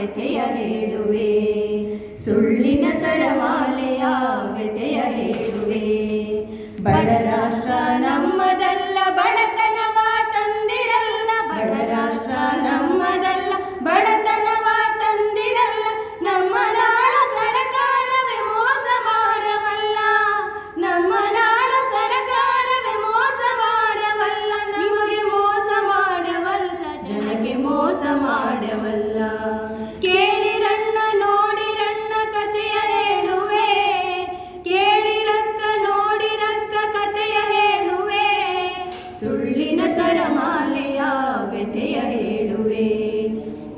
ವ್ಯತೆಯ ಹೇಳುವೆ. ಸುಳ್ಳಿನ ಸರಮಾಲೆಯ ವ್ಯತೆಯ ಹೇಳುವೆ. ಬಡ ರಾಷ್ಟ್ರ ನಮ್ಮದಲ್ಲ, ಬಡತನವ ತಂದಿರಲ್ಲ. ಬಡ ರಾಷ್ಟ್ರ ನಮ್ಮದಲ್ಲ, ಬಡತನವ ತಂದಿರಲ್ಲ. ನಮ್ಮ ನಾಡ ಸರಕಾರವೇ ಮೋಸ ಮಾಡವಲ್ಲ. ನಮ್ಮ ನಾಡ ಸರಕಾರವೇ ಮೋಸ ಮಾಡವಲ್ಲ. ನಮಗೆ ಮೋಸ ಮಾಡವಲ್ಲ, ಜನಕ್ಕೆ ಮೋಸ ಮಾಡವಲ್ಲ. ಹೇಳುವೆ.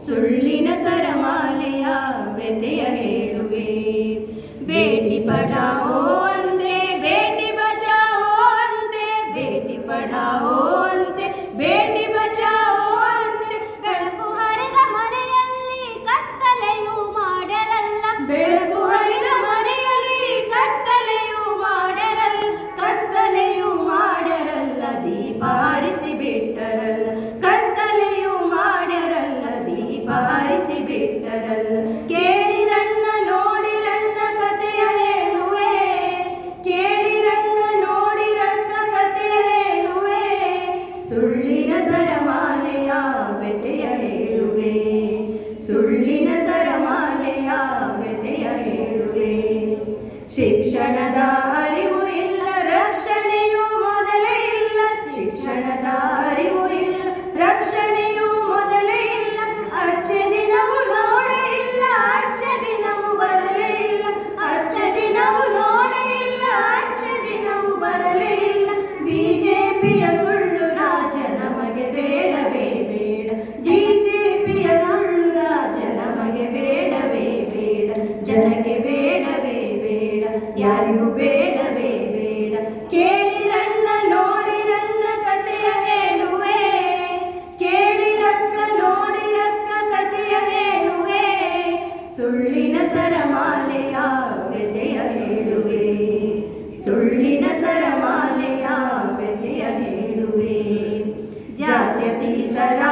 ಸುಳ್ಳಿನ ಸರಮಾಲೆಯ ವ್ಯತೆಯ ಹೇಳುವೆ. ಬೇಟಿ ಪಟಾವೋ ವ್ಯಥೆಯ ಹೇಳುವೆ. ಸುಳ್ಳಿನ ಸರಮಾಲೆಯ ವ್ಯಥೆಯ ಹೇಳುವೆ. ಶಿಕ್ಷಣದ ಜನಕ್ಕೆ ಬೇಡವೇ ಬೇಡ, ಯಾರಿಗೂ ಬೇಡವೇ ಬೇಡ. ಕೇಳಿರಣ್ಣ, ನೋಡಿರಣ್ಣ ಕಥೆಯ ಹೇಳುವೆ. ಕೇಳಿರಕ್ಕ, ನೋಡಿರಕ್ಕ ಕಥೆಯ ಹೇಳುವೆ. ಸುಳ್ಳಿನ ಸರಮಾಲೆಯ ವ್ಯಥೆಯ ಹೇಳುವೆ. ಸುಳ್ಳಿನ ಸರಮಾಲೆಯ ವ್ಯಥೆಯ ಹೇಳುವೆ. ಜಾತ್ಯತೀತರ